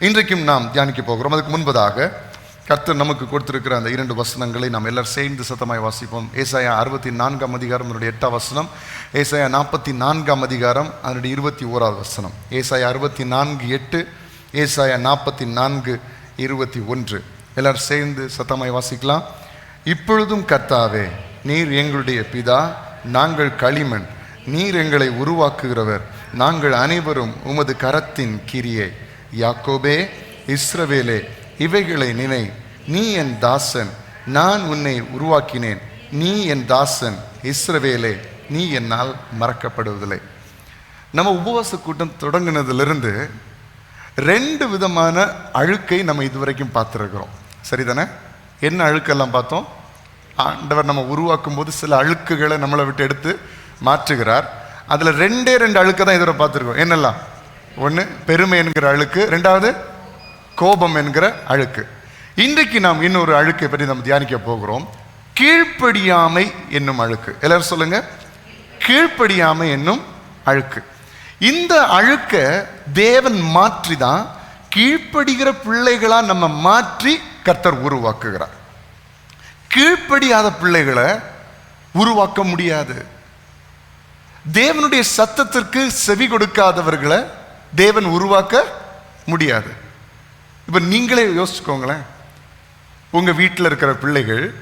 இன்றைக்கும் நாம் தியானிக்க போகிறோம். அதுக்கு முன்பதாக கர்த்தர் நமக்கு கொடுத்திருக்கிற அந்த இரண்டு வசனங்களை நாம் எல்லாரும் சேர்ந்து சத்தமாய் வாசிப்போம். ஏசாயா அறுபத்தி நான்காம் அதிகாரம் அதனுடைய எட்டாம் வசனம். ஏசாயா நாற்பத்தி நான்காம் அதிகாரம் அதனுடைய இருபத்தி ஓராவது வசனம். ஏசாயா அறுபத்தி நான்கு எட்டு ஏசாயா நாற்பத்தி நான்கு இருபத்தி ஒன்று எல்லாரும் சேர்ந்து சத்தமாய் வாசிக்கலாம். இப்பொழுதும் கர்த்தாவே நீர் எங்களுடைய பிதா நாங்கள் களிமண். நீர் எங்களை உருவாக்குகிறவர். நாங்கள் அனைவரும் உமது கரத்தின் கிரியை. யாக்கோபே இஸ்ரவேலே இவைகளை நினை. நீ என் தாசன் நான் உன்னை உருவாக்கினேன். நீ என் தாசன் இஸ்ரவேலே நீ என்னால் மறக்கப்படுவதில்லை. நம்ம உபவாச கூட்டம் தொடங்கினதிலிருந்து ரெண்டு விதமான அழுக்கை நம்ம இதுவரைக்கும் பார்த்துருக்குறோம். சரிதானே? என்ன அழுக்கெல்லாம் பார்த்தோம்? ஆண்டவர் நம்ம உருவாக்கும் போது சில அழுக்குகளை நம்மளை விட்டு எடுத்து மாற்றுகிறார். அதில் ரெண்டே ரெண்டு அழுக்கை தான் இதுவரை பார்த்துருக்கோம் என்னெல்லாம்? ஒன்று பெருமை என்கிற அழுக்கு. ரெண்டாவது கோபம் என்கிற அழுக்கு. இன்றைக்கு நாம் இன்னொரு அழுக்கை பற்றி நம்ம தியானிக்க போகிறோம். கீழ்ப்படியாமை என்னும் அழுக்கு. எல்லாரும் சொல்லுங்க. கீழ்ப்படியாமை என்னும் அழுக்கு. இந்த அழுக்க தேவன் மாற்றி தான் கீழ்ப்படுகிற பிள்ளைகளா நம்ம மாற்றி கர்த்தர் உருவாக்குகிறார். கீழ்ப்படியாத பிள்ளைகளை உருவாக்க முடியாது. தேவனுடைய சத்தத்திற்கு செவி கொடுக்காதவர்களை தேவன் உருவாக்க முடியாது. இப்போ நீங்களே யோசிச்சுக்கோங்களேன். உங்கள் வீட்டில் இருக்கிற பிள்ளைகள்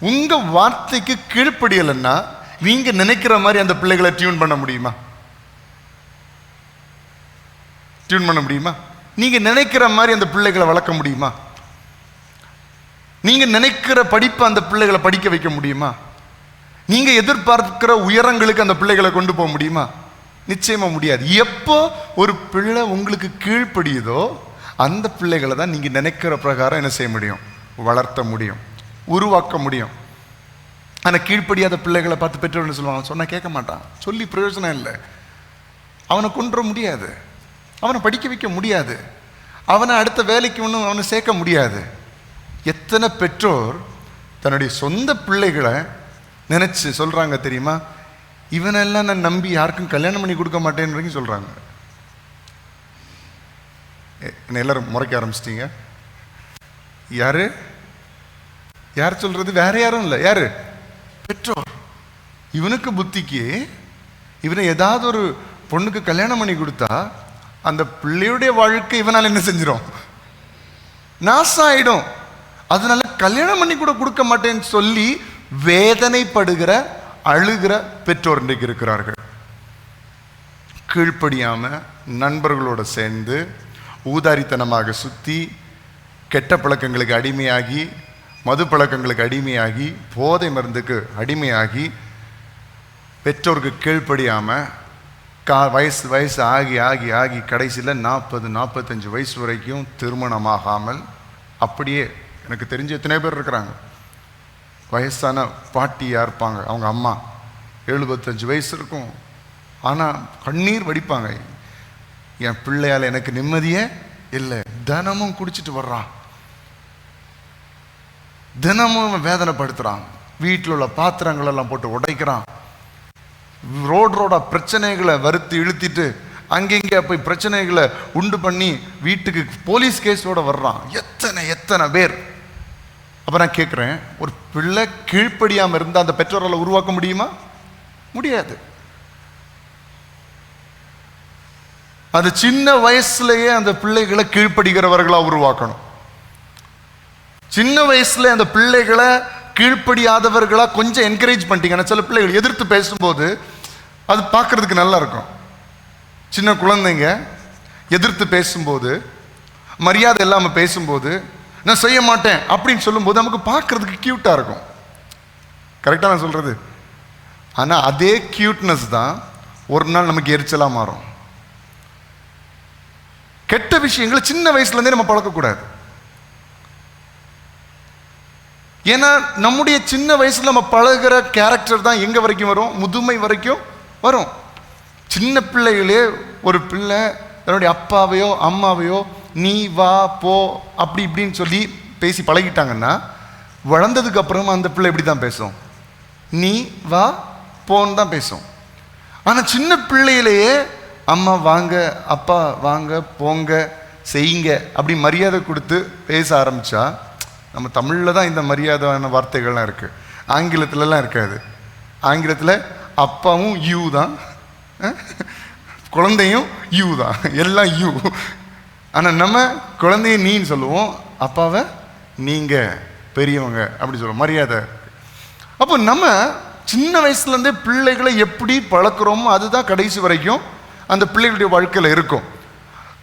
உங்கள் வார்த்தைக்கு கீழ்ப்படியலைன்னா நீங்கள் நினைக்கிற மாதிரி அந்த பிள்ளைகளை டியூன் பண்ண முடியுமா? டியூன் பண்ண முடியுமா? நீங்கள் நினைக்கிற மாதிரி அந்த பிள்ளைகளை வளர்க்க முடியுமா? நீங்கள் நினைக்கிற படிப்பை அந்த பிள்ளைகளை படிக்க வைக்க முடியுமா? நீங்கள் எதிர்பார்க்கிற உயரங்களுக்கு அந்த பிள்ளைகளை கொண்டு போக முடியுமா? நிச்சயமாக முடியாது. எப்போ ஒரு பிள்ளை உங்களுக்கு கீழ்ப்படியுதோ அந்த பிள்ளைகளை தான் நீங்கள் நினைக்கிற பிரகாரம் என்ன செய்ய முடியும்? வளர்த்த முடியும். உருவாக்க முடியும். ஆனால் கீழ்ப்படியாத பிள்ளைகளை பார்த்து பெற்றோர்னு சொல்லுவாங்க? சொன்னால் கேட்க மாட்டான். சொல்லி பிரயோஜனம் இல்லை. அவனை கொன்ற முடியாது. அவனை படிக்க வைக்க முடியாது. அவனை அடுத்த வேலைக்கு ஒன்றும் அவனை சேர்க்க முடியாது. எத்தனை பெற்றோர் தன்னுடைய சொந்த பிள்ளைகளை நினச்சி சொல்கிறாங்க தெரியுமா? இவனெல்லாம் நான் நம்பி யாருக்கும் கல்யாணம் பண்ணி கொடுக்க மாட்டேன்றீங்க சொல்கிறாங்க என்னை எல்லாரும் முறைக்க ஆரம்பிச்சிட்டீங்க. யாரு? யார் சொல்றது? வேற யாரும் இல்லை. யாரு? பெற்றோர். இவனுக்கு புத்திக்கு இவனை ஏதாவது ஒரு பொண்ணுக்கு கல்யாணம் பண்ணி கொடுத்தா அந்த பிள்ளையுடைய வாழ்க்கை இவனால் என்ன செஞ்சிடும் நாசம் அதனால கல்யாணம் பண்ணி கூட கொடுக்க மாட்டேன்னு சொல்லி வேதனைப்படுகிற அழுகிற பெற்றோர் இன்றைக்கு இருக்கிறார்கள். கீழ்ப்படியாமல் நண்பர்களோடு சேர்ந்து ஊதாரித்தனமாக சுற்றி கெட்ட பழக்கங்களுக்கு அடிமையாகி மது பழக்கங்களுக்கு அடிமையாகி போதை மருந்துக்கு அடிமையாகி பெற்றோருக்கு கீழ்ப்படியாமல் கா வயசு வயசு ஆகி ஆகி ஆகி கடைசியில் நாற்பது நாற்பத்தஞ்சு வயசு வரைக்கும் திருமணமாகாமல் அப்படியே எனக்கு தெரிஞ்ச எத்தனை பேர் இருக்கிறாங்க. வயசான பாட்டியாக இருப்பாங்க. அவங்க அம்மா. எழுபத்தஞ்சு வயசு இருக்கும். ஆனால் கண்ணீர் வடிப்பாங்க. என் பிள்ளையால் எனக்கு நிம்மதியே இல்லை. தினமும் குடிச்சிட்டு வர்றான். தினமும் அவன் வீட்டில் உள்ள பாத்திரங்களெல்லாம் போட்டு உடைக்கிறான். ரோடு ரோடாக பிரச்சனைகளை வறுத்து இழுத்திட்டு அங்கங்கே போய் பிரச்சனைகளை உண்டு பண்ணி வீட்டுக்கு போலீஸ் கேஸோடு வர்றான். எத்தனை எத்தனை பேர். அப்போ நான் கேட்குறேன் ஒரு பிள்ளை கீழ்ப்படியாமல் இருந்தால் அந்த பெற்றோர்களை உருவாக்க முடியுமா? முடியாது. அது சின்ன வயசுலயே அந்த பிள்ளைகளை கீழ்ப்படுகிறவர்களா உருவாக்கணும். சின்ன வயசுல அந்த பிள்ளைகளை கீழ்ப்படியாதவர்களா கொஞ்சம் என்கரேஜ் பண்ணிட்டீங்கன்னா சில பிள்ளைகள் எதிர்த்து பேசும்போது அது பார்க்கறதுக்கு நல்லா இருக்கும். சின்ன குழந்தைங்க எதிர்த்து பேசும்போது மரியாதை இல்லாமல் பேசும்போது நான் செய்ய மாட்டேன் அப்படின்னு சொல்லும்போது நமக்கு பார்க்குறதுக்கு க்யூட்டாக இருக்கும். கரெக்டாக நான் சொல்கிறது ஆனால் அதே க்யூட்னஸ் தான் ஒரு நாள் நமக்கு எரிச்சலாக மாறும். கெட்ட விஷயங்களை சின்ன வயசுலேருந்தே நம்ம பழக்கக்கூடாது. ஏன்னா நம்முடைய சின்ன வயசில் நம்ம பழகிற கேரக்டர் தான் எங்கே வரைக்கும் வரும்? முதுமை வரைக்கும் வரும். சின்ன பிள்ளைகளே ஒரு பிள்ளை தன்னுடைய அப்பாவையோ அம்மாவையோ நீ வா போ அப்படி இப்படின்னு சொல்லி பேசி பழகிட்டாங்கன்னா வளர்ந்ததுக்கு அப்புறமா அந்த பிள்ளை இப்படி தான் பேசும். நீ வா போன்னு தான் பேசும். ஆனால் சின்ன பிள்ளையிலேயே அம்மா வாங்க அப்பா வாங்க போங்க செய்யுங்க அப்படி மரியாதை கொடுத்து பேச ஆரம்பித்தா நம்ம தமிழில் தான் இந்த மரியாதையான வார்த்தைகள்லாம் இருக்குது ஆங்கிலத்துலலாம் இருக்காது. ஆங்கிலத்தில் அப்பாவும் யூ தான். குழந்தையும் யூ தான். எல்லாம் யூ ஆனால் நம்ம குழந்தைய நீன்னு சொல்லுவோம் அப்பாவை நீங்கள் பெரியவங்க அப்படி சொல்லுவோம் மரியாதை. அப்போ நம்ம சின்ன வயசுலேருந்தே பிள்ளைகளை எப்படி பழக்கிறோமோ அதுதான் கடைசி வரைக்கும் அந்த பிள்ளைகளுடைய வாழ்க்கையில் இருக்கும்.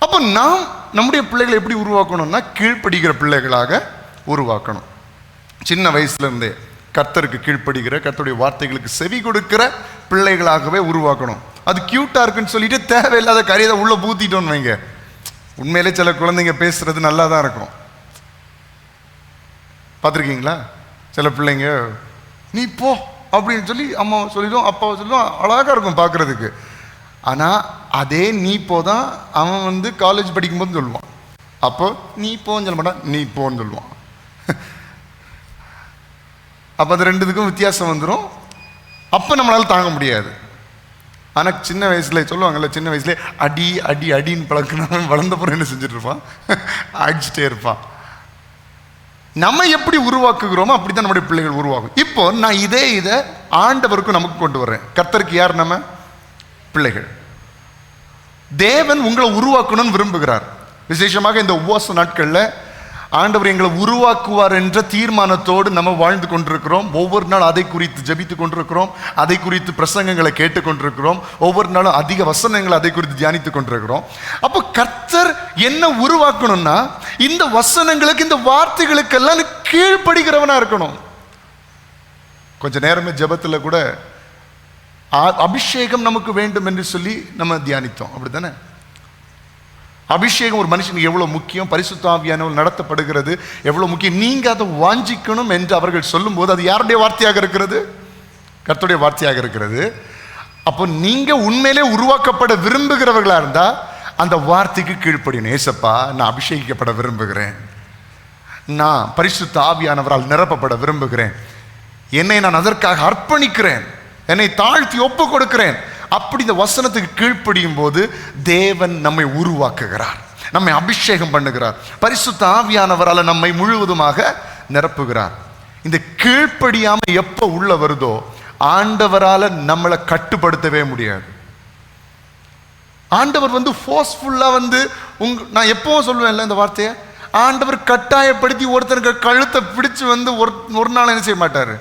அப்போ நாம் நம்முடைய பிள்ளைகளை எப்படி உருவாக்கணும்னா கீழ்ப்படுகிற பிள்ளைகளாக உருவாக்கணும். சின்ன வயசுலேருந்தே கர்த்தருக்கு கீழ்ப்படுகிற கர்த்தருடைய வார்த்தைகளுக்கு செவி கொடுக்கிற பிள்ளைகளாகவே உருவாக்கணும். அது க்யூட்டாக இருக்குன்னு சொல்லிட்டு தேவையில்லாத கரியதை உள்ளே பூத்திட்டோன்னு வைங்க. உண்மையிலே சில குழந்தைங்க பேசுறது நல்லா தான் இருக்கும். பார்த்துருக்கீங்களா? சில பிள்ளைங்க நீ போ அப்படின்னு சொல்லி அம்மாவை சொல்லிடும் அப்பாவை சொல்லிடும் அழகாக இருக்கும் பார்க்குறதுக்கு. ஆனால் அதே நீ போ தான் அவன் வந்து காலேஜ் படிக்கும்போது சொல்லுவான். அப்போ நீ போன்னு சொல்ல மாட்டான் நீ போன்னு சொல்லுவான். அப்போ அது ரெண்டுத்துக்கும் வித்தியாசம் வந்துடும் அப்போ நம்மளால் தாங்க முடியாது. ஆனால் சின்ன வயசுல சொல்லுவாங்கல்ல சின்ன வயசுல அடி அடி அடின்னு பழக்கினாலும் வளர்ந்தப்புறம் என்ன செஞ்சுட்டு இருப்பான் அடிச்சுட்டே இருப்பான். நம்ம எப்படி உருவாக்குகிறோமோ அப்படி தான் நம்முடைய பிள்ளைகள் உருவாகும். இப்போ நான் இதே இதை ஆண்டவருக்கும் நமக்கு கொண்டு வர்றேன். கர்த்தருக்கு யார் நம்ம? பிள்ளைகள். தேவன் உங்களை உருவாக்கணும்னு விரும்புகிறார். விசேஷமாக இந்த உபவாச நாட்களில் ஆண்டவர் எங்களை உருவாக்குவார் என்ற தீர்மானத்தோடு நம்ம வாழ்ந்து கொண்டிருக்கிறோம். ஒவ்வொரு நாள் அதை குறித்து ஜெபித்து கொண்டிருக்கிறோம். அதை குறித்து பிரசங்கங்களை கேட்டு கொண்டிருக்கிறோம். ஒவ்வொரு நாளும் அதிக வசனங்களை அதை குறித்து தியானித்து கொண்டிருக்கிறோம். அப்போ கர்த்தர் என்ன உருவாக்கணும்னா இந்த வசனங்களுக்கு இந்த வார்த்தைகளுக்கெல்லாம் நீ இருக்கணும். கொஞ்ச நேரமே ஜெபத்தில் கூட அபிஷேகம் நமக்கு வேண்டும் என்று சொல்லி நம்ம தியானித்தோம். அப்படி தானே அபிஷேகம் ஒரு மனுஷனுக்கு எவ்வளோ முக்கியம்? பரிசுத்தாவியானவர் நடத்தப்படுகிறது. எவ்வளோ முக்கியம்? நீங்கள் அதை வாஞ்சிக்கணும் என்று அவர்கள் சொல்லும்போது அது யாருடைய வார்த்தையாக இருக்கிறது? கர்த்தருடைய வார்த்தையாக இருக்கிறது. அப்போ நீங்கள் உண்மையிலே உருவாக்கப்பட விரும்புகிறவர்களாக இருந்தால் அந்த வார்த்தைக்கு கீழ்ப்படியணும். ஏசப்பா நான் அபிஷேகிக்கப்பட விரும்புகிறேன். நான் பரிசுத்த ஆவியானவரால் நிரப்பப்பட விரும்புகிறேன். என்னை நான் அதற்காக அர்ப்பணிக்கிறேன். என்னை தாழ்த்தி ஒப்பு கொடுக்கிறேன் அப்படி இந்த வசனத்துக்கு கீழ்ப்படியும் போது தேவன் நம்மை உருவாக்குகிறார். நம்மை அபிஷேகம் பண்ணுகிறார். பரிசுத்த ஆவியானவரால் நம்மை முழுவதுமாக நிரப்புகிறார். இந்த கீழ்ப்படியாமல் எப்போ உள்ள வருதோ ஆண்டவரால் நம்மளை கட்டுப்படுத்தவே முடியாது. ஆண்டவர் வந்து ஃபோர்ஸ்ஃபுல்லாக வந்து உங் நான் எப்பவும் சொல்லுவேன்ல இந்த வார்த்தையை? ஆண்டவர் கட்டாயப்படுத்தி ஒருத்தருக்கு கழுத்தை பிடிச்சு வந்து ஒரு ஒரு நாள் என்ன செய்ய மாட்டார்?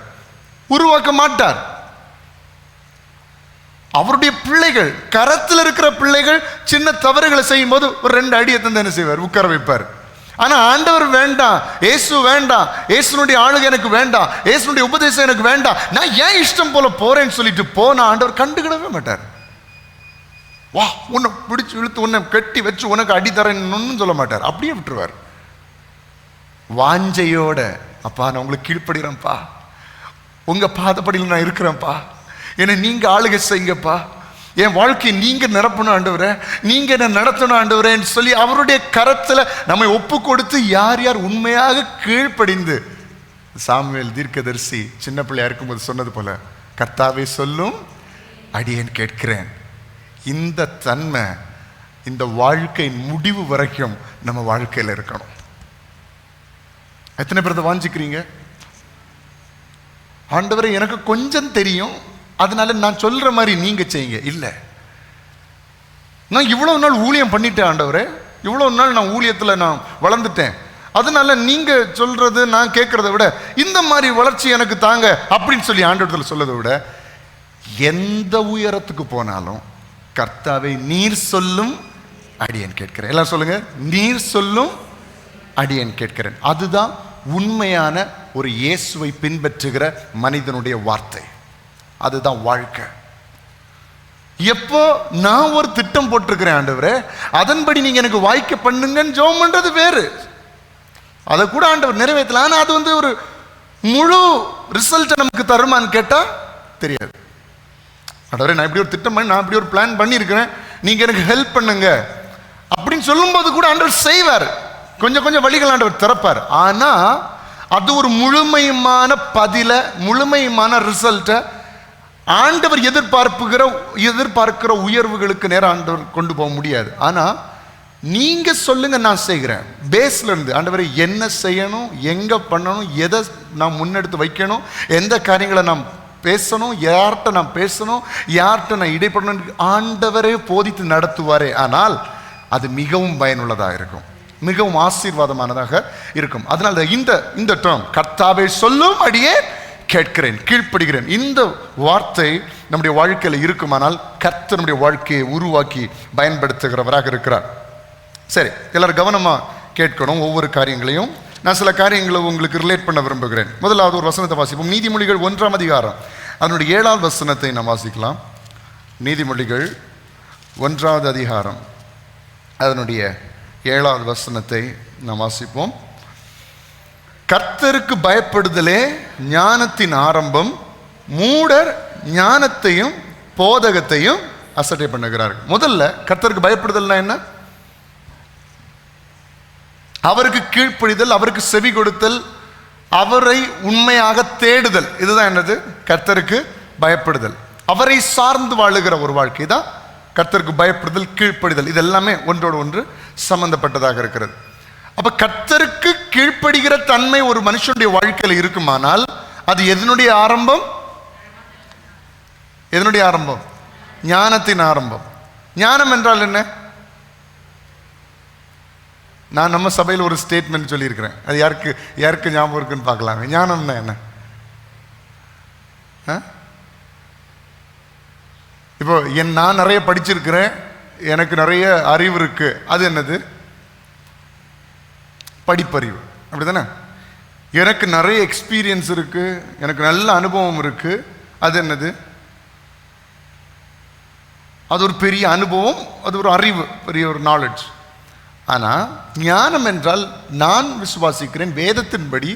உருவாக்க மாட்டார். அவருடைய பிள்ளைகள் கரத்தில் இருக்கிற பிள்ளைகள் சின்ன தவறுகளை செய்யும் போது ஒரு ரெண்டு அடியை தந்து என்ன செய்வார்? உட்கார வைப்பார். ஆனால் ஆண்டவர் வேண்டாம். இயேசு வேண்டாம். ஏசுனுடைய ஆளுகை எனக்கு வேண்டாம். ஏசுனுடைய உபதேசம் எனக்கு வேண்டாம். நான் ஏன் இஷ்டம் போல போறேன்னு சொல்லிட்டு போன ஆண்டவர் கண்டுக்கிடவே மாட்டார். வா உன்னை பிடிச்சி இழுத்து உன்னை கட்டி வச்சு உனக்கு அடி தரணும்னு சொல்ல மாட்டார். அப்படியே விட்டுருவார். வாஞ்சையோட அப்பா நான் உங்களுக்கு கீழ்ப்படுகிறேன்ப்பா உங்க பாதப்படியில் நான் இருக்கிறேன்ப்பா. என்னை நீங்கள் ஆளுகை செய்யுங்கப்பா. என் வாழ்க்கையை நீங்கள் நிரப்பணும் ஆண்டவரே. நீங்கள் என்ன நடத்தணும் ஆண்டவரேன்னு சொல்லி அவருடைய கரத்தில் நம்மை ஒப்பு கொடுத்து யார் யார் உண்மையாக கீழ்ப்படிந்து. சாமுவேல் தீர்க்கதரிசி சின்ன பிள்ளையா இருக்கும்போது சொன்னது போல கர்த்தாவை சொல்லும் அடியேன் கேட்கிறேன். இந்த தன்மை இந்த வாழ்க்கையின் முடிவு வரைக்கும் நம்ம வாழ்க்கையில் இருக்கணும். எத்தனை பேர் வாஞ்சிக்கிறீங்க? ஆண்டவரை எனக்கு கொஞ்சம் தெரியும். அதனால நான் சொல்கிற மாதிரி நீங்கள் செய்யுங்க. இல்லை. நான் இவ்வளோ நாள் ஊழியம் பண்ணிட்டேன் ஆண்டவரே. இவ்வளோ நாள் நான் ஊழியத்தில் நான் வளர்ந்துட்டேன். அதனால நீங்கள் சொல்கிறது நான் கேட்குறத விட இந்த மாதிரி வளர்ச்சி எனக்கு தாங்க அப்படின்னு சொல்லி ஆண்டவரத்தில் சொல்லதை விட எந்த உயரத்துக்கு போனாலும் கர்த்தாவை நீர் சொல்லும் அடியேன் கேட்கிறேன். எல்லாம் சொல்லுங்கள் நீர் சொல்லும் அடியேன் கேட்கிறேன். அதுதான் உண்மையான ஒரு இயேசுவை பின்பற்றுகிற மனிதனுடைய வார்த்தை. அதுதான் வாழ்க்கை. எப்போ நான் ஒரு திட்டம் போட்டிருக்கிறேன் ஆண்டவரே அதன்படி நீங்கள் எனக்கு வாய்க்க பண்ணுங்கன்னு ஜோம் பண்ணுறது வேறு. அதை கூட ஆண்டவர் நிறைவேற்றலாம் ஆனால் அது வந்து ஒரு முழு ரிசல்ட்டை நமக்கு தருமான்னு கேட்டால் தெரியாது. ஆண்டவரே நான் இப்படி ஒரு திட்டம் பண்ணி நான் இப்படி ஒரு பிளான் பண்ணியிருக்கிறேன். நீங்கள் எனக்கு ஹெல்ப் பண்ணுங்க. அப்படின்னு சொல்லும்போது கூட ஆண்டவர் செய்வார். கொஞ்சம் கொஞ்சம் வழிகள் ஆண்டவர் திறப்பார். ஆனால் அது ஒரு முழுமையுமான பதில முழுமையுமான ரிசல்ட்டை ஆண்டவர் எதிர்பார்ப்புகிற எதிர்பார்க்கிற உயர்வுகளுக்கு நேரம் ஆண்டவர் கொண்டு போக முடியாது. ஆனால் நீங்கள் சொல்லுங்கள் நான் செய்கிறேன். பேஸ்லேருந்து ஆண்டவர் ஆண்டவரை என்ன செய்யணும் எங்கே பண்ணணும் எதை நான் முன்னெடுத்து வைக்கணும் எந்த காரியங்களை நாம் பேசணும் யார்கிட்ட நான் பேசணும் யார்கிட்ட நான் இடைப்படணும் ஆண்டவரே போதித்து நடத்துவாரே. ஆனால் அது மிகவும் பயனுள்ளதாக இருக்கும். மிகவும் ஆசீர்வாதமானதாக இருக்கும். அதனால இந்த இந்த டேர்ம் கர்த்தாவை சொல்லும் அடியே கேட்கிறேன் கீழ்ப்படுகிறேன். இந்த வார்த்தை நம்முடைய வாழ்க்கையில் இருக்குமானால் கர்த்தர் நம்முடைய வாழ்க்கையை உருவாக்கி பயன்படுத்துகிறவராக இருக்கிறார். சரி எல்லாரும் கவனமாக கேட்கணும் ஒவ்வொரு காரியங்களையும். நான் சில காரியங்களை உங்களுக்கு ரிலேட் பண்ண விரும்புகிறேன். முதலாவது ஒரு வசனத்தை வாசிப்போம். நீதிமொழிகள் ஒன்றாம் அதிகாரம். அதனுடைய ஏழாவது வசனத்தை நாம் வாசிக்கலாம். நீதிமொழிகள் ஒன்றாவது அதிகாரம். அதனுடைய ஏழாவது வசனத்தை நாம் வாசிப்போம். கர்த்தருக்கு பயப்படுதலே ஞானத்தின் ஆரம்பம். மூடர் ஞானத்தையும் போதகத்தையும் அசட்டை பண்ணுகிறார்கள். முதல்ல கர்த்தருக்கு பயப்படுதல்னா என்ன? அவருக்கு கீழ்ப்படிதல் அவருக்கு செவி கொடுத்தல் அவரை உண்மையாக தேடுதல். இதுதான் என்னது? கர்த்தருக்கு பயப்படுதல். அவரை சார்ந்து வாழுகிற ஒரு வாழ்க்கை தான் கர்த்தருக்கு பயப்படுதல் கீழ்ப்படிதல். இது எல்லாமே ஒன்றோடு ஒன்று சம்பந்தப்பட்டதாக இருக்கிறது. அப்ப கர்த்தருக்கு கீழ்ப்படுகிற தன்மை ஒரு மனுஷனுடைய வாழ்க்கையில் இருக்குமானால் அது எதனுடைய ஆரம்பம்? எதனுடைய ஆரம்பம்? ஞானத்தின் ஆரம்பம். ஞானம் என்றால் என்ன? நான் நம்ம சபையில் ஒரு ஸ்டேட்மெண்ட் சொல்லியிருக்கிறேன். அது யாருக்கு யாருக்கு ஞாபகம் இருக்குன்னு பார்க்கலாங்க ஞானம்னா என்ன? ஆ? இப்போ என் நான் நிறைய படிச்சிருக்கிறேன். எனக்கு நிறைய அறிவு இருக்குது அது என்னது? படிப்பறிவு. அப்படிதானே? எனக்கு நிறைய எக்ஸ்பீரியன்ஸ் இருக்குது எனக்கு நல்ல அனுபவம் இருக்குது அது என்னது? அது ஒரு பெரிய அனுபவம் அது ஒரு அறிவு பெரிய ஒரு நாலேஜ் ஆனால் ஞானம் என்றால் நான் விசுவாசிக்கிறேன் வேதத்தின்படி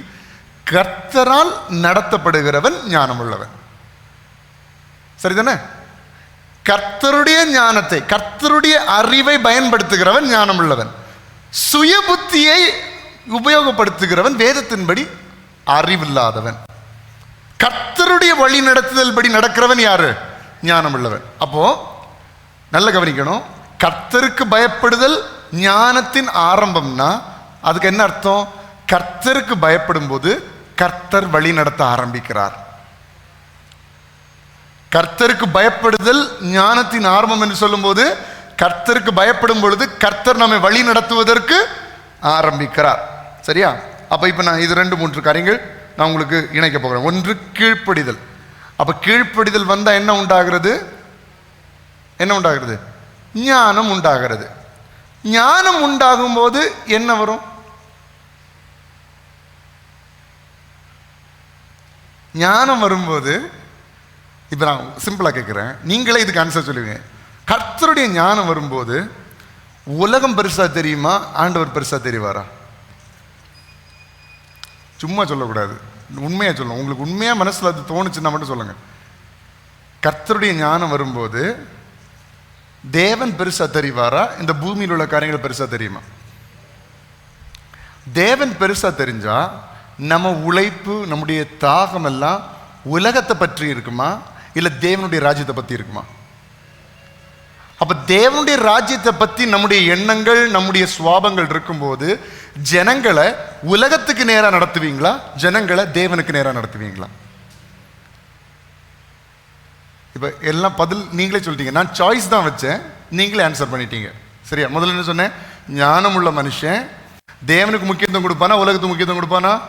கர்த்தரால் நடத்தப்படுகிறவன் ஞானம் உள்ளவன் சரிதானே? கர்த்தருடைய ஞானத்தை கர்த்தருடைய அறிவை பயன்படுத்துகிறவன் ஞானம் உள்ளவன் சுய புத்தியை உபயோகப்படுத்துகிறவன் வேதத்தின்படி அறிவில்லாதவன். கர்த்தருடைய வழி நடத்துதல் படி நடக்கிறவன் யாரு? ஞானம் உள்ளவன் அப்போ நல்ல கவனிக்கணும். கர்த்தருக்கு பயப்படுதல் ஞானத்தின் ஆரம்பம்னா அதுக்கு என்ன அர்த்தம்? கர்த்தருக்கு பயப்படும் போது கர்த்தர் வழி நடத்த ஆரம்பிக்கிறார். கர்த்தருக்கு பயப்படுதல் ஞானத்தின் ஆரம்பம் என்று சொல்லும்போது கர்த்தருக்கு பயப்படும் பொழுது கர்த்தர் நம்மை வழி நடத்துவதற்கு ஆரம்பிக்கிறார். சரியா? அப்போ இப்போ நான் இது ரெண்டு மூன்று காரியங்கள் நான் உங்களுக்கு இணைக்க போகிறேன். ஒன்று கீழ்ப்படிதல். அப்போ கீழ்ப்படிதல் வந்தால் என்ன உண்டாகிறது? என்ன உண்டாகிறது? ஞானம் உண்டாகிறது. ஞானம் உண்டாகும் போது என்ன வரும்? ஞானம் வரும்போது இப்போ நான் சிம்பிளாக கேட்குறேன் நீங்களே இதுக்கு ஆன்சர் சொல்லுவீங்க. கர்த்தருடைய ஞானம் வரும்போது உலகம் பெருசாக தெரியுமா? ஆண்டவர் பெருசாக தெரிவாரா? சும்மா சொல்லக்கூடாது. உண்மையாக சொல்லணும் உங்களுக்கு உண்மையாக மனசில் அது தோணுச்சுன்னா மட்டும் சொல்லுங்க. கர்த்தருடைய ஞானம் வரும்போது தேவன் பெருசாக தெரிவாரா? இந்த பூமியில் உள்ள காரியங்கள் பெருசாக தெரியுமா? தேவன் பெருசாக தெரிஞ்சா நம்ம உழைப்பு நம்முடைய தாகம் எல்லாம் உலகத்தை பற்றி இருக்குமா? இல்லை தேவனுடைய ராஜ்யத்தை பற்றி இருக்குமா? அப்போ தேவனுடைய ராஜ்யத்தை பற்றி நம்முடைய எண்ணங்கள் நம்முடைய சுவாபங்கள் இருக்கும்போது ஜனங்களை உலகத்துக்கு நேராக நடத்துவீங்களா? ஜனங்களை தேவனுக்கு நேராக நடத்துவீங்களா? இப்போ எல்லாம் பதில் நீங்களே சொல்லிட்டீங்க. நான் சாய்ஸ் தான் வச்சேன். நீங்களே ஆன்சர் பண்ணிட்டீங்க. சரியா? முதல்ல என்ன சொன்னேன்? ஞானம் உள்ள மனுஷன். தேவனுக்கு முக்கியத்துவம் கொடுப்பானா? உலகத்துக்கு முக்கியத்துவம் கொடுப்பானா?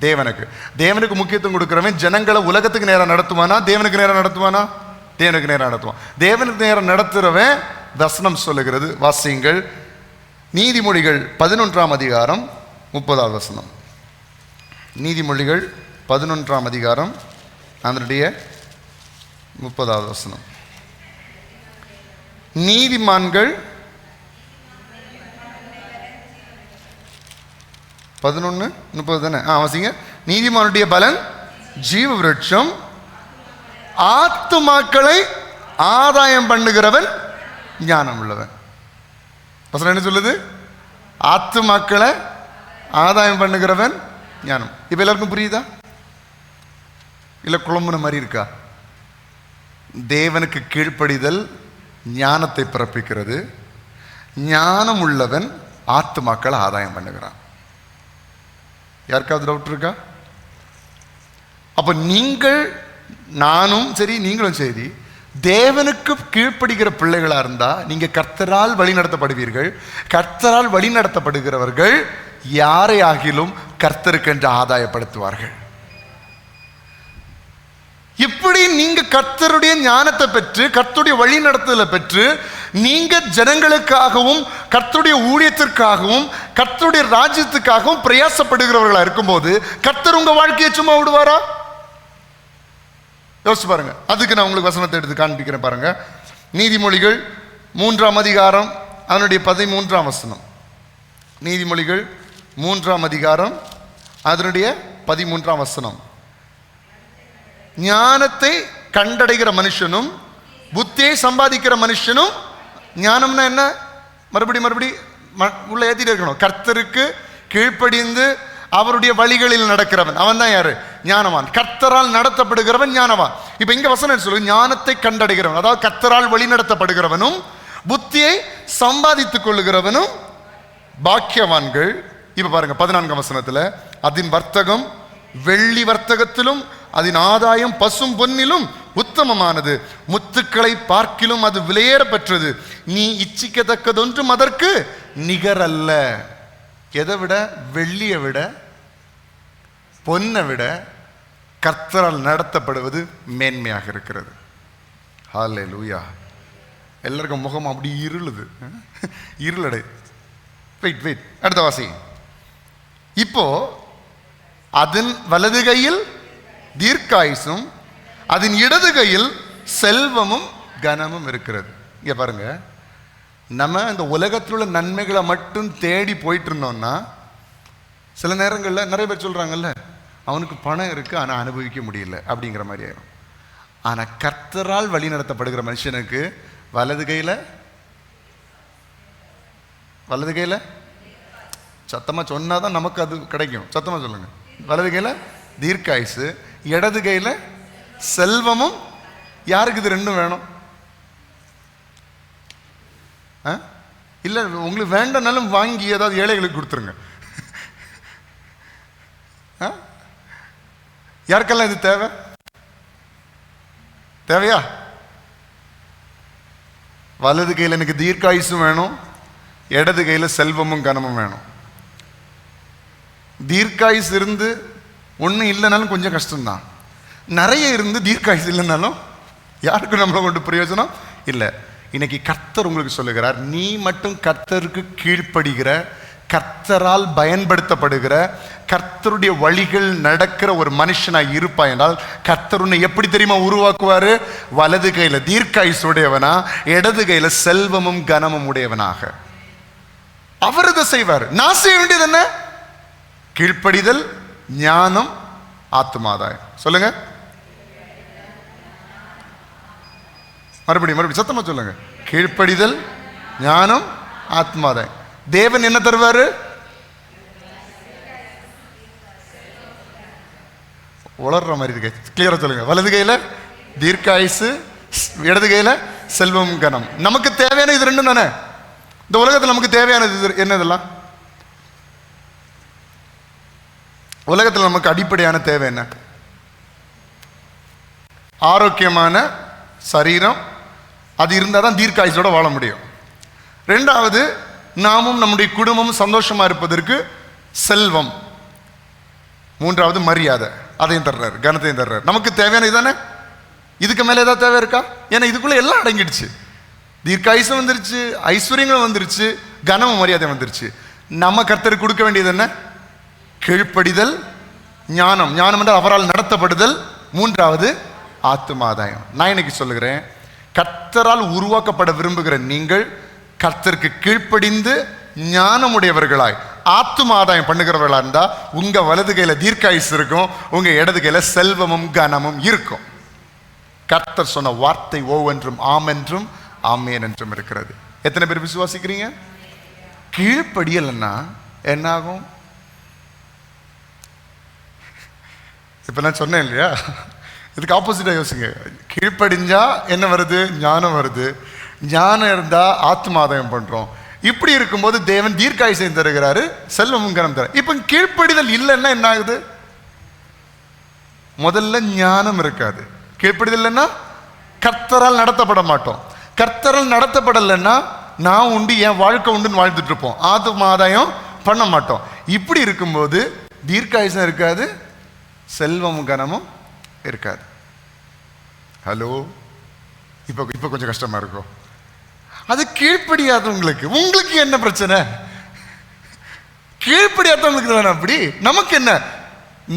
தேவனுக்கு. தேவனுக்கு முக்கியத்துவம் கொடுக்குறவன் ஜனங்களை உலகத்துக்கு நேராக நடத்துவானா? தேவனுக்கு நேராக நடத்துவானா? தேவனுக்கு நேரம் நடத்துவான். தேவனுக்கு நேரம் நடத்துகிறவன் வசனம் சொல்லுகிறது வாசியங்கள். நீதிமொழிகள் பதினொன்றாம் அதிகாரம் முப்பதாவது வசனம். நீதிமொழிகள் பதினொன்றாம் அதிகாரம் அதனுடைய முப்பதாவது வசனம். நீதிமான்கள் பதினொன்று முப்பது தானே? ஆ வாசிங்க. நீதிமானுடைய பலன் ஜீவ விருட்சம் ஆத்துமாக்களை ஆதாயம் பண்ணுகிறவன் ஞானம் உள்ளவன் வசனம் என்ன சொல்லுது? ஆத்துமாக்களை ஆதாயம் பண்ணுகிறவன் ஞானம். இப்போ எல்லாருக்கும் புரியுதா? இல்லை குழம்புன மாதிரி இருக்கா? தேவனுக்கு கீழ்ப்படிதல் ஞானத்தை பிறப்பிக்கிறது. ஞானம் உள்ளவன் ஆத்துமாக்களை ஆதாயம் பண்ணுகிறான். யாருக்காவது டவுட் இருக்கா? அப்போ நீங்கள் நானும் சரி நீங்களும் சரி தேவனுக்கு கீழ்ப்படுகிற பிள்ளைகளா இருந்தா நீங்க கர்த்தரால் வழிநடத்தப்படுவீர்கள் கர்த்தரால் வழிநடத்தப்படுகிறவர்கள் யாரை ஆகிலும் கர்த்தருக்கென்று ஆதாயப்படுத்துவார்கள். இப்படி நீங்க கர்த்தருடைய ஞானத்தை பெற்று கர்த்தருடைய வழிநடத்தலை பெற்று நீங்க ஜனங்களுக்காகவும் கர்த்தருடைய ஊழியத்திற்காகவும் கர்த்தருடைய ராஜ்யத்துக்காகவும் பிரயாசப்படுகிறவர்களா இருக்கும்போது கர்த்தர் உங்க வாழ்க்கையை சும்மா விடுவாரா? யோசிச்சு பாருங்க. அதுக்கு நான் உங்களுக்கு வசனத்தை எடுத்து காண்பிக்கிறேன் பாருங்க. நீதிமொழிகள் மூன்றாம் அதிகாரம் அதனுடைய பதிமூன்றாம் வசனம். நீதிமொழிகள் மூன்றாம் அதிகாரம் அதனுடைய பதிமூன்றாம் வசனம். ஞானத்தை கண்டடைகிற மனுஷனும் புத்தியை சம்பாதிக்கிற மனுஷனும் ஞானம்னா என்ன? மறுபடி மறுபடி ம- உள்ள ஏற்றிட்டு இருக்கணும். கர்த்தருக்கு கீழ்ப்படிந்து அவருடைய வழிகளில் நடக்கிறவன். அவன் தான் யாரு? ஞானவான். கர்த்தரால் நடத்தப்படுகிறவன் ஞானவான். இப்போ இங்க வசனம் சொல்லு ஞானத்தை கண்டடைகிறவன். அதாவது கர்த்தரால் வழி நடத்தப்படுகிறவனும் புத்தியை சம்பாதித்துக் கொள்ளுகிறவனும் பாக்கியவான்கள். இப்ப பாருங்க பதினான்காம் வசனத்துல அதன் வர்த்தகம் வெள்ளி வர்த்தகத்திலும் அதன் ஆதாயம் பசும் பொன்னிலும் உத்தமமானது. முத்துக்களை பார்க்கிலும் அது விலையேற பெற்றது நீ இச்சிக்கத்தக்கதொன்றும் அதற்கு நிகரல்ல. எதை விட? வெள்ளியை விட பொன்னை விட கர்த்தரால் நடத்தப்படுவது மேன்மையாக இருக்கிறது. ஹாலே லூயா எல்லாருக்கும் முகம் அப்படி இருளுது. இருளடை. வெயிட் வெயிட் அடுத்த வாசி. இப்போ அதன் வலது கையில் தீர்க்காயுசும் அதன் இடது கையில் செல்வமும் கனமும் இருக்கிறது. இங்கே பாருங்கள் நம்ம இந்த உலகத்தில் உள்ள நன்மைகளை மட்டும் தேடி போயிட்டு இருந்தோம்னா சில நேரங்களில் நிறைய பேர் சொல்கிறாங்கல்ல அவனுக்கு பணம் இருக்குது ஆனால் அனுபவிக்க முடியல அப்படிங்கிற மாதிரி ஆயிரும். ஆனால் கர்த்தரால் வழி நடத்தப்படுகிற மனுஷனுக்கு வலது கையில் வலது கையில்? சத்தமாக சொன்னால் தான் நமக்கு அது கிடைக்கும். சத்தமாக சொல்லுங்கள் வலது கையில்? தீர்க்காயுசு. இடது கையில்? செல்வமும். யாருக்கு இது ரெண்டும் வேணும்? இல்லை உங்களுக்கு வேண்டனாலும் வாங்கி ஏதாவது ஏழைகளுக்கு கொடுத்துருங்க. ஆ? யாருக்கெல்லாம் இது தேவை? தேவையா? வலது கையில் எனக்கு தீர்க்காயுசும் வேணும். இடது கையில் செல்வமும் கனமும் வேணும். தீர்க்காயுசு இருந்து ஒன்றும் இல்லைனாலும் கொஞ்சம் கஷ்டம்தான். நிறைய இருந்து தீர்க்காயுசு இல்லைனாலும் யாருக்கும் நம்மளை கொண்டு பிரயோஜனம் இல்லை. இன்னைக்கு கர்த்தர் உங்களுக்கு சொல்லுகிறார் நீ மட்டும் கர்த்தருக்கு கீழ்ப்படுகிற கர்த்தரால் பயன்படுத்தப்படுகிற கர்த்தருடைய வழிகள் நடக்கிற ஒரு மனுஷனாக இருப்பா என்றால் கர்த்தர் உன்னை எப்படி தெரியுமா உருவாக்குவாரு? வலது கையில் தீர்க்காயுசு உடையவனா இடது கையில செல்வமும் கனமும் உடையவனாக. அவர் இதை செய்வார். நான் செய்ய வேண்டியது என்ன? கீழ்ப்படிதல் ஞானம் ஆத்மாதாயம் சொல்லுங்க. மறுபடியும் மறுபடியும் சத்தமா சொல்லுங்க. கீழ்ப்படிதல் ஞானம் ஆத்மாதாயம் தேவன் என்ன தருவார்? உளர்ற மாதிரி இருக்கு. கிளியராக சொல்லுங்க. வலது கையில் தீர்க்காயுசு இடது கையில் செல்வம் கனம். நமக்கு தேவையான இது ரெண்டும் தானே? இந்த உலகத்தில் நமக்கு தேவையானது இது என்னதெல்லாம் உலகத்தில் நமக்கு அடிப்படையான தேவை என்ன? ஆரோக்கியமான சரீரம் அது இருந்தால் தான் தீர்க்காயுசோட வாழ முடியும். ரெண்டாவது நாமும் நம்முடைய குடும்பமும் சந்தோஷமாக இருப்பதற்கு செல்வம். மூன்றாவது மரியாதை. அதையும் தர்றாரு கனத்தையும் தர்றாரு. நமக்கு தேவையான இதுதானே இதுக்கு மேலே ஏதாவது தேவை இருக்கா? ஏன்னா இதுக்குள்ளே எல்லாம் அடங்கிடுச்சு. தீர்க்காயுசம் வந்துருச்சு ஐஸ்வர்யங்களும் வந்துருச்சு கனமும் மரியாதை வந்துருச்சு. நம்ம கர்த்தருக்கு கொடுக்க வேண்டியது என்ன? கீழ்ப்படிதல் ஞானம். ஞானம் என்றால் அவரால் நடத்தப்படுதல். மூன்றாவது ஆத்துமாதாயம். நான் இன்னைக்கு சொல்லுகிறேன் கர்த்தரால் உருவாக்கப்பட விரும்புகிற நீங்கள் கர்த்தருக்கு கீழ்ப்படிந்து ஞானமுடையவர்களாய் ஆத்தும ஆதாயம் பண்ணுகிறவர்களாக இருந்தால் உங்கள் வலது கையில் தீர்க்காயுசு இருக்கும் உங்கள் இடது கையில் செல்வமும் கனமும் இருக்கும். கர்த்தர் சொன்ன வார்த்தை ஓவென்றும் ஆம் என்றும் ஆமேன் என்றும் இருக்கிறது. எத்தனை பேர் விசுவாசிக்கிறீங்க? கீழ்ப்படியலைன்னா என்ன ஆகும் இப்போ நான் சொன்னேன் இல்லையா? இதுக்கு ஆப்போசிட்டாக யோசிங்க. கீழ்ப்படிஞ்சால் என்ன வருது? ஞானம் வருது. ஞானம் இருந்தால் ஆத்மாதயம் பண்ணுறோம் இப்படி இருக்கும்போது தேவன் தீர்க்காயுசையும் தருகிறாரு செல்வமும் கனம் தர இப்போ கீழ்ப்படிதல் இல்லைன்னா என்ன ஆகுது? முதல்ல ஞானம் இருக்காது. கீழ்ப்படிதல் இல்லைன்னா கர்த்தரால் நடத்தப்பட மாட்டோம். கர்த்தரால் நடத்தப்படலைன்னா நான் உண்டு என் வாழ்க்கை உண்டுன்னு வாழ்ந்துட்டு இருப்போம். ஆத்தும ஆதாயம் பண்ண மாட்டோம். இப்படி இருக்கும்போது தீர்க்காயுசம் இருக்காது செல்வமும் கனமும் இருக்காது. ஹலோ இப்போ இப்போ கொஞ்சம் கஷ்டமாக இருக்கும் அது கீழ்ப்படியாது உங்களுக்கு என்ன பிரச்சனை? கீழ்ப்படியாதவங்களுக்கு தானே அப்படி? நமக்கு என்ன?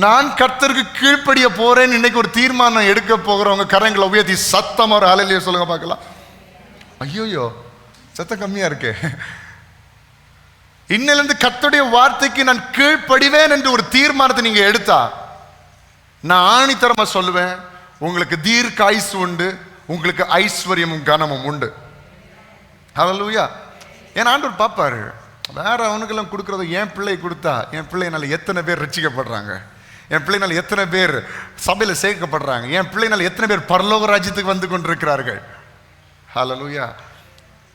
நான் கர்த்தருக்கு கீழ்ப்படிய போறேன்னு இன்னைக்கு ஒரு தீர்மானம் எடுக்க போகிறவங்க கரங்களை உயர்த்தி சத்தம் ஒரு அலையிலேயே சொல்லுங்க பார்க்கலாம். ஐயோயோ சத்தம் கம்மியா இருக்கே. இன்னிலிருந்து கத்துடைய வார்த்தைக்கு நான் கீழ்ப்படிவேன் என்று ஒரு தீர்மானத்தை நீங்க எடுத்தா நான் ஆணித்தரமா சொல்லுவேன் உங்களுக்கு தீர்க்க ஆயுசு உண்டு உங்களுக்கு ஐஸ்வர்யமும் கனமும் உண்டு. ஹலலூயா ஏன் ஆண்டவர் பார்ப்பாரு வேற அவனுக்கெல்லாம் கொடுக்குறத என் பிள்ளை கொடுத்தா என் பிள்ளைனால எத்தனை பேர் ரசிக்கப்படுறாங்க என் பிள்ளைனால எத்தனை பேர் சபையில் சேர்க்கப்படுறாங்க? என் பிள்ளைனால எத்தனை பேர் பரலோக ராஜ்யத்துக்கு வந்து கொண்டிருக்கிறார்கள்? ஹலலூயா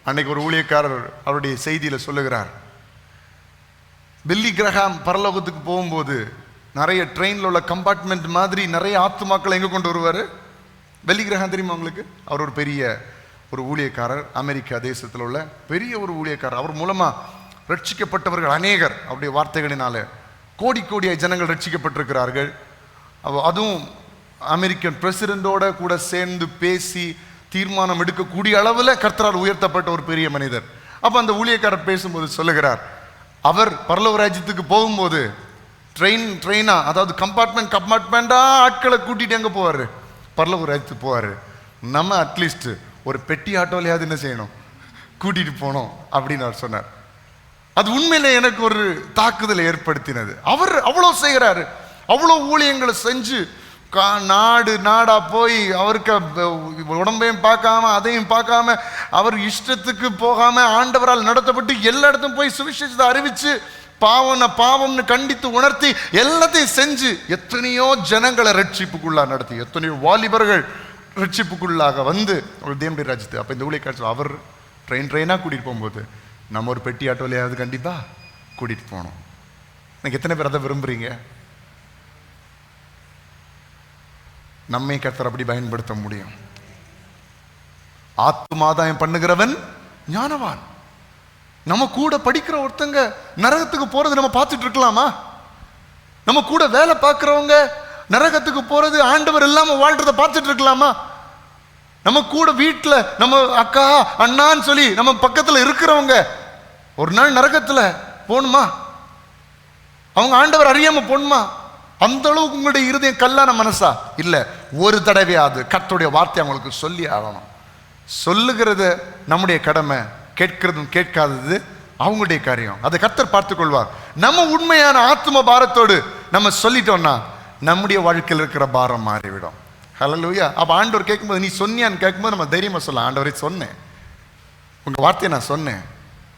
அன்னைக்கு ஒரு ஊழியக்காரர் அவருடைய செய்தியில் சொல்லுகிறார் பில்லி கிரகாம் பரலோகத்துக்கு போகும்போது நிறைய ட்ரெயினில் உள்ள கம்பார்ட்மெண்ட் மாதிரி நிறைய ஆத்துமாக்களை எங்கே கொண்டு வருவார்? பெல்லி தெரியுமா உங்களுக்கு? அவர் ஒரு பெரிய ஒரு ஊழியக்காரர் அமெரிக்கா தேசத்தில் உள்ள பெரிய ஒரு ஊழியக்காரர். அவர் மூலமாக ரட்சிக்கப்பட்டவர்கள் அநேகர் அவருடைய வார்த்தைகளினால. கோடி கோடியாக ஜனங்கள் ரட்சிக்கப்பட்டிருக்கிறார்கள். அவ- அதுவும் அமெரிக்கன் பிரசிடெண்டோட கூட சேர்ந்து பேசி தீர்மானம் எடுக்கக்கூடிய அளவில் கர்த்தரால் உயர்த்தப்பட்ட ஒரு பெரிய மனிதர். அப்போ அந்த ஊழியக்காரர் பேசும்போது சொல்லுகிறார் அவர் பரலவ ராஜ்யத்துக்கு போகும்போது ட்ரெயின் ட்ரெயினா அதாவது கம்பார்ட்மெண்ட் கம்பார்ட்மெண்ட்டாக ஆட்களை கூட்டிகிட்டு எங்கே போவார்? பரலவூர் ராஜ்யத்துக்கு போவார். நம்ம அட்லீஸ்ட் ஒரு பெட்டி ஆட்டோலையாவது என்ன செய்யணும்? கூட்டிகிட்டு போனோம் அப்படின்னு அவர் சொன்னார். அது உண்மையில எனக்கு ஒரு தாக்குதலை ஏற்படுத்தினது. அவர் அவ்வளோ செய்கிறாரு. அவ்வளோ ஊழியங்களை செஞ்சு கா- நாடு நாடா போய் அவருக்கு உடம்பையும் பார்க்காம அதையும் பார்க்காம அவர் இஷ்டத்துக்கு போகாமல் ஆண்டவரால் நடத்தப்பட்டு எல்லா இடத்தும் போய் சுவிசேஷத்தை அறிவிச்சு பாவனை பாவம்னு கண்டித்து உணர்த்தி எல்லாத்தையும் செஞ்சு எத்தனையோ ஜனங்களை ரட்சிப்புக்குள்ளாக நடத்தி எத்தனையோ வாலிபர்கள் ரட்சிப்புக்குள்ளாக வந்து ஒரு தேம்பி ராஜ்யத்து அப்போ இந்த ஊழியக்காட்சி அவர் ட்ரெயின் ட்ரெயினாக கூட்டிகிட்டு போகும்போது நம்ம ஒரு பெட்டி ஆட்டோலையாவது கண்டிப்பாக கூட்டிகிட்டு போகணும். எனக்கு எத்தனை பேர் அதை விரும்புறீங்க? நம்மை கத்தர் அப்படி பயன்படுத்த முடியும். ஆத்துமாதாயம் பண்ணுகிறவன் ஞானவான். நம்ம கூட படிக்கிற ஒருத்தங்க நரகத்துக்கு போறது நம்ம பார்த்துட்டு இருக்கலாமா? நம்ம கூட வேலை பார்க்குறவங்க நரகத்துக்கு போறது ஆண்டவர் இல்லாம வாழ்றத பார்த்துட்டு இருக்கலாமா? நம்ம கூட வீட்டில் நம்ம அக்கா அண்ணான்னு சொல்லி நம்ம பக்கத்தில் இருக்கிறவங்க ஒரு நாள் நரகத்தில் போகணுமா அவங்க ஆண்டவர் அறியாமல் போகணுமா அந்த அளவுக்கு உங்களுடைய இருதயம் கல்லான மனசா? இல்லை ஒரு தடவையாவது கர்த்தருடைய வார்த்தை அவங்களுக்கு சொல்லி ஆகணும். சொல்லுகிறது நம்முடைய கடமை. கேட்கிறதும் கேட்காதது அவங்களுடைய காரியம். அதை கர்த்தர் பார்த்து கொள்வார். நம்ம உண்மையான ஆத்ம பாரத்தோடு நம்ம சொல்லிட்டோம்னா நம்முடைய வாழ்க்கையில் இருக்கிற பாரம் மாறிவிடும். ஹalleluya அப்போ ஆண்டவர் கேட்கும்போது நீ சொன்னியான்னு கேட்கும்போது நம்ம தைரியமாக சொல்லலாம். ஆண்டவரை சொன்னேன். உங்கள் வார்த்தையை நான் சொன்னேன்.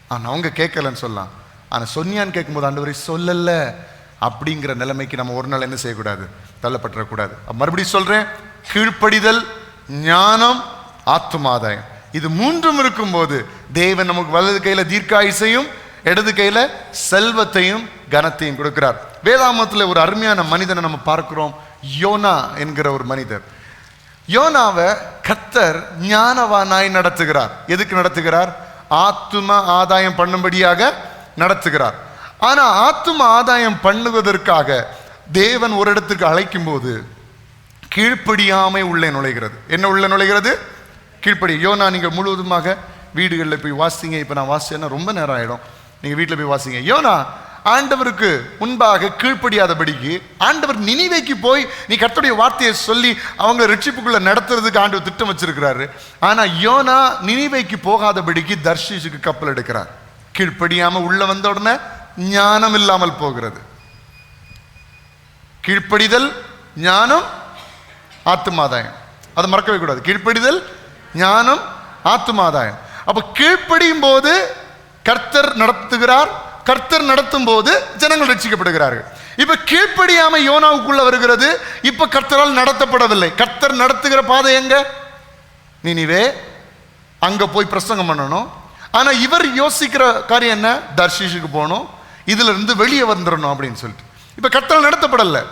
ஆனால் அவங்க கேட்கலன்னு சொல்லலாம். ஆனால் சொன்னியான்னு கேட்கும்போது ஆண்டவரை சொல்லல. அப்படிங்கிற நிலைமைக்கு நம்ம ஒரு நாள் என்ன செய்யக்கூடாது? தள்ளப்பட்டுறக்கூடாது. மறுபடியும் சொல்கிறேன் கீழ்ப்படிதல் ஞானம் ஆத்மாதாயம் இது மூன்றும் இருக்கும்போது தேவன் நமக்கு வலது கையில தீர்க்காயுசையும் இடது கையில செல்வத்தையும் கனத்தையும் கொடுக்கிறார். வேதாமத்தில் ஒரு அருமையான மனிதனை நம்ம பார்க்கிறோம். யோனா என்கிற ஒரு மனிதர். யோனாவை கத்தர் ஞானவானாய் நடத்துகிறார். எதுக்கு நடத்துகிறார்? ஆத்தும ஆதாயம் பண்ணும்படியாக நடத்துகிறார். ஆனால் ஆத்தும ஆதாயம் பண்ணுவதற்காக தேவன் ஒரு இடத்துக்கு அழைக்கும் போது கீழ்ப்படியாமை உள்ளே நுழைகிறது. என்ன உள்ளே நுழைகிறது? கீழ்ப்படி யோனா நீங்க முழுவதுமாக வீடுகளில் போய் வாசிங்க. இப்போ நான் வாசிச்சேன்னா ரொம்ப நேரம் ஆயிடும். நீங்க வீட்டில் போய் வாசிங்க. யோனா ஆண்டவருக்கு முன்பாக கீழ்ப்படியாதபடிக்கு ஆண்டவர் நினைவைக்கு போய் நீ கர்த்தருடைய வார்த்தையை சொல்லி அவங்க ரட்சிப்புக்குள்ள நடத்துறதுக்கு ஆண்டவர் திட்டம் வச்சிருக்கிறாரு. ஆனா யோனா நினைவைக்கு போகாதபடிக்கு தர்ஷிஷுக்கு கப்பல் எடுக்கிறார். கீழ்ப்படியாம உள்ள வந்த உடனே ஞானம் இல்லாமல் போகிறது. கீழ்ப்படிதல் ஞானம் ஆத்துமாதாயம். அதை மறக்கவே கூடாது. கீழ்ப்படிதல் ஞானம் ஆத்துமாதாயம். அப்ப கீழ்ப்படியும் போது கர்த்தர் நடத்துகிறார் கர்த்தர் நடத்தும் போது ஜனங்கள் ரட்சிக்கப்படுகிறார்கள். இப்ப கீழ்ப்படியாம யோனாவுக்குள்ள வருகிறது இப்ப கர்த்தரால் நடத்தப்படவில்லை. கர்த்தர் நடத்துகிற பாதை எங்க? நினைவே அங்க போய் பிரசங்கம் பண்ணணும். ஆனா இவர் யோசிக்கிற காரியம் என்ன? தர்ஷிஷுக்கு போகணும் இதுல இருந்து வெளியே வந்துடணும் அப்படின்னு சொல்லிட்டு. இப்ப கர்த்தரால் நடத்தப்படலை.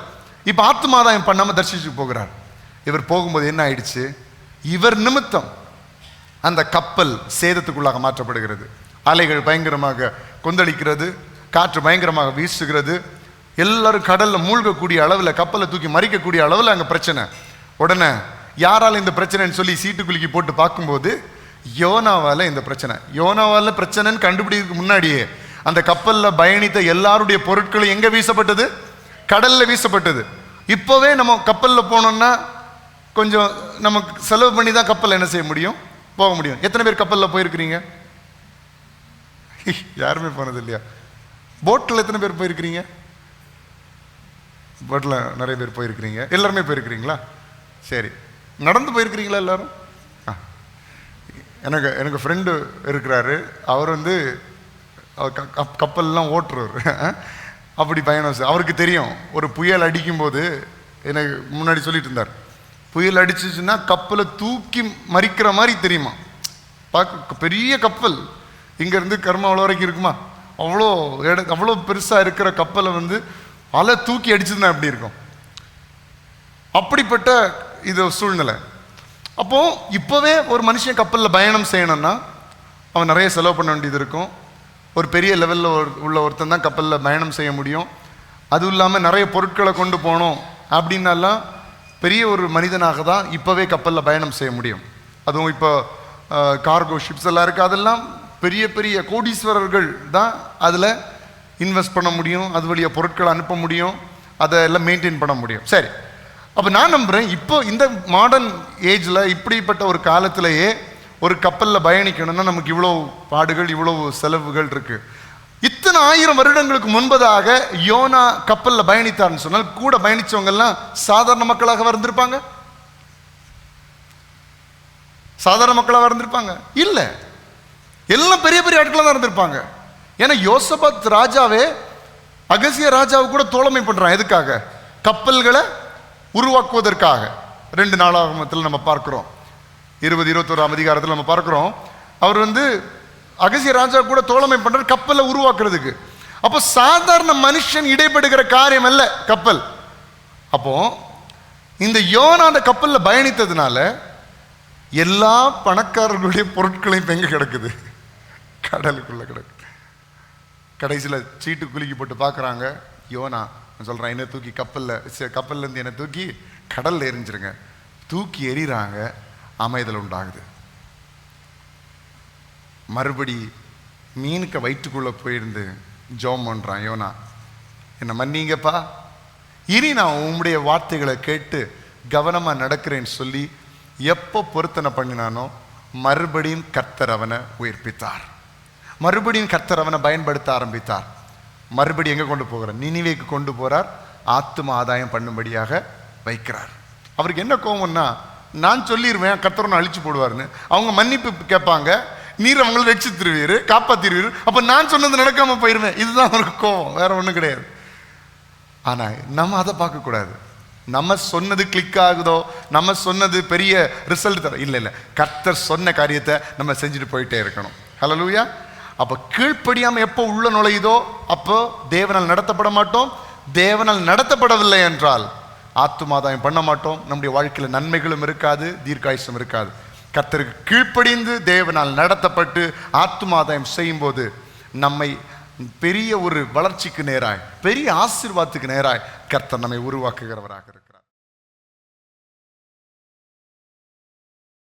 இப்ப ஆத்மாதாயம் பண்ணாம தர்ஷிஷுக்கு போகிறார். இவர் போகும்போது என்ன ஆயிடுச்சு? இவர் நிமித்தம் அந்த கப்பல் சேதத்துக்குள்ளாக மாற்றப்படுகிறது. அலைகள் பயங்கரமாக கொந்தளிக்கிறது காற்று பயங்கரமாக வீசுகிறது. எல்லாரும் கடலில் மூழ்கக்கூடிய அளவில் கப்பலை தூக்கி மறிக்கக்கூடிய அளவில் அங்கே பிரச்சனை. உடனே யாரால் இந்த பிரச்சனைன்னு சொல்லி சீட்டு குலுக்கி போட்டு பார்க்கும்போது யோனாவால் இந்த பிரச்சனை. யோனாவால் பிரச்சனைன்னு கண்டுபிடிக்கிறதுக்கு முன்னாடியே அந்த கப்பலில் பயணித்த எல்லாருடைய பொருட்களும் எங்கே வீசப்பட்டது? கடலில் வீசப்பட்டது. இப்போவே நம்ம கப்பலில் போனோம்னா கொஞ்சம் நமக்கு செலவு பண்ணி தான் கப்பல் என்ன செய்ய முடியும்? போக முடியும். எத்தனை பேர் கப்பலில் போயிருக்கிறீங்க? யாருமே போனது இல்லையா? போட்டில் எத்தனை பேர் போயிருக்கிறீங்க? போட்டில் நிறைய பேர் போயிருக்கிறீங்க. எல்லாருமே போயிருக்கிறீங்களா? சரி. நடந்து போயிருக்கிறீங்களா எல்லாரும்? ஆ. எனக்கு எனக்கு ஃப்ரெண்டு இருக்கிறாரு. அவர் வந்து அவர் க- கப்- கப்பல்லாம் ஓட்டுறவர். அப்படி பயணம் அவருக்கு தெரியும். ஒரு புயல் அடிக்கும்போது எனக்கு முன்னாடி சொல்லிட்டு இருந்தார். புயல் அடிச்சிச்சுன்னா கப்பலை தூக்கி மறிக்கிற மாதிரி தெரியுமா? பார்க்க பெரிய கப்பல். இங்கேருந்து கர்மாவளம் வரைக்கும் இருக்குமா? அவ்வளோ இட அவ்வளோ பெருசாக இருக்கிற கப்பலை வந்து அலை தூக்கி அடிச்சதுன்னா எப்படி இருக்கும்? அப்படிப்பட்ட இது சூழ்நிலை. அப்போ இப்போவே ஒரு மனுஷன் கப்பலில் பயணம் செய்யணும்னா அவன் நிறைய செலவு பண்ண வேண்டியது இருக்கும். ஒரு பெரிய லெவலில் உள்ள ஒருத்தன் தான் கப்பலில் பயணம் செய்ய முடியும். அதுவும் இல்லாமல் நிறைய பொருட்களை கொண்டு போகணும் அப்படின்னாலாம் பெரிய ஒரு மனிதனாக தான் இப்போவே கப்பலில் பயணம் செய்ய முடியும். அதுவும் இப்போ கார்கோ ஷிப்ஸ் எல்லாம் இருக்குது அதெல்லாம் பெரிய பெரிய கோடீஸ்வரர்கள் தான் அதில் இன்வெஸ்ட் பண்ண முடியும் அது வழியாக பொருட்களை அனுப்ப முடியும் அதை எல்லாம் மெயின்டைன் பண்ண முடியும். சரி. அப்போ நான் நம்புகிறேன் இப்போ இந்த மாடர்ன் ஏஜில் இப்படிப்பட்ட ஒரு காலத்திலேயே ஒரு கப்பலில் பயணிக்கணும்னா நமக்கு இவ்வளோ பாடுகள் இவ்வளோ செலவுகள் இருக்குது இத்தனை ஆயிரம் வருடங்களுக்கு முன்பதாக யோனா கப்பலில் பயணித்தார்னு சொன்னால் கூட பயணித்தவங்கெல்லாம் சாதாரண மக்களாக வந்திருப்பாங்க. சாதாரண மக்களாக இருந்திருப்பாங்க இல்லை. எல்லாம் பெரிய பெரிய ஆட்களாக தான் இருந்திருப்பாங்க. ஏன்னா யோசபத் ராஜாவே அகசிய ராஜாவை கூட தோழமை பண்றான். எதுக்காக? கப்பல்களை உருவாக்குவதற்காக. ரெண்டு நாளாகமத்தில் நம்ம பார்க்கிறோம். இருபது இருபத்தோராம் அதிகாரத்தில் நம்ம பார்க்கிறோம். அவர் வந்து அகசிய ராஜா கூட தோழமை பண்றார் கப்பலை உருவாக்குறதுக்கு. அப்போ சாதாரண மனுஷன் இடைப்படுகிற காரியம் அல்ல கப்பல். அப்போ இந்த யோனா அந்த கப்பலில் பயணித்ததுனால எல்லா பணக்காரர்களுடைய பொருட்களையும் இப்ப எங்க கிடக்குது? கடலுக்குள்ள கிடக்குது கடைசியில் சீட்டு குலுக்கி போட்டு பார்க்குறாங்க யோனா. நான் சொல்கிறேன் என்னை தூக்கி கப்பலில் கப்பல்லேருந்து என்னை தூக்கி கடலில் எரிஞ்சிருங்க தூக்கி எறிகிறாங்க அமைதல் உண்டாகுது. மறுபடி மீனுக்கு வயிற்றுக்குள்ளே போயிருந்து ஜோம் பண்ணுறான் யோனா. என்னை மன்னிங்கப்பா? இனி நான் உம்முடைய வார்த்தைகளை கேட்டு கவனமாக நடக்கிறேன்னு சொல்லி எப்போ பொருத்தனை பண்ணினானோ மறுபடியும் கர்த்தர் அவனை உயிர்ப்பித்தார். மறுபடியும் கர்த்தர் அவனை பயன்படுத்த ஆரம்பித்தார். மறுபடியும் எங்கே கொண்டு போகிறார்? நினிவேக்கு கொண்டு போகிறார் ஆத்தும ஆதாயம் பண்ணும்படியாக வைக்கிறார். அவருக்கு என்ன கோவம்னா நான் சொல்லிடுவேன் கர்த்தர் அழிச்சு போடுவாருன்னு. அவங்க மன்னிப்பு கேட்பாங்க. நீர் அவங்களை ரட்சித்திருவீர் காப்பாத்திருவீர். அப்போ நான் சொன்னது நடக்காம போயிருவேன் இதுதான் அவருக்கு கோவம் வேற ஒன்றும் கிடையாது. ஆனா நம்ம அதை பார்க்கக்கூடாது. நம்ம சொன்னது கிளிக் ஆகுதோ நம்ம சொன்னது பெரிய ரிசல்ட் தர இல்லை இல்லை. கர்த்தர் சொன்ன காரியத்தை நம்ம செஞ்சுட்டு போயிட்டே இருக்கணும். ஹalleluya அப்போ கீழ்ப்படியாமல் எப்போ உள்ள நுழையுதோ அப்போ தேவனால் நடத்தப்பட மாட்டோம். தேவனால் நடத்தப்படவில்லை என்றால் ஆத்துமாதாயம் பண்ண மாட்டோம். நம்முடைய வாழ்க்கையில் நன்மைகளும் இருக்காது தீர்க்காயுசம் இருக்காது. கர்த்தருக்கு கீழ்ப்படிந்து தேவனால் நடத்தப்பட்டு ஆத்துமாதாயம் செய்யும்போது நம்மை பெரிய ஒரு வளர்ச்சிக்கு நேராய் பெரிய ஆசீர்வாதத்துக்கு நேராய் கர்த்தர் நம்மை உருவாக்குகிறவராக இருக்கிறார்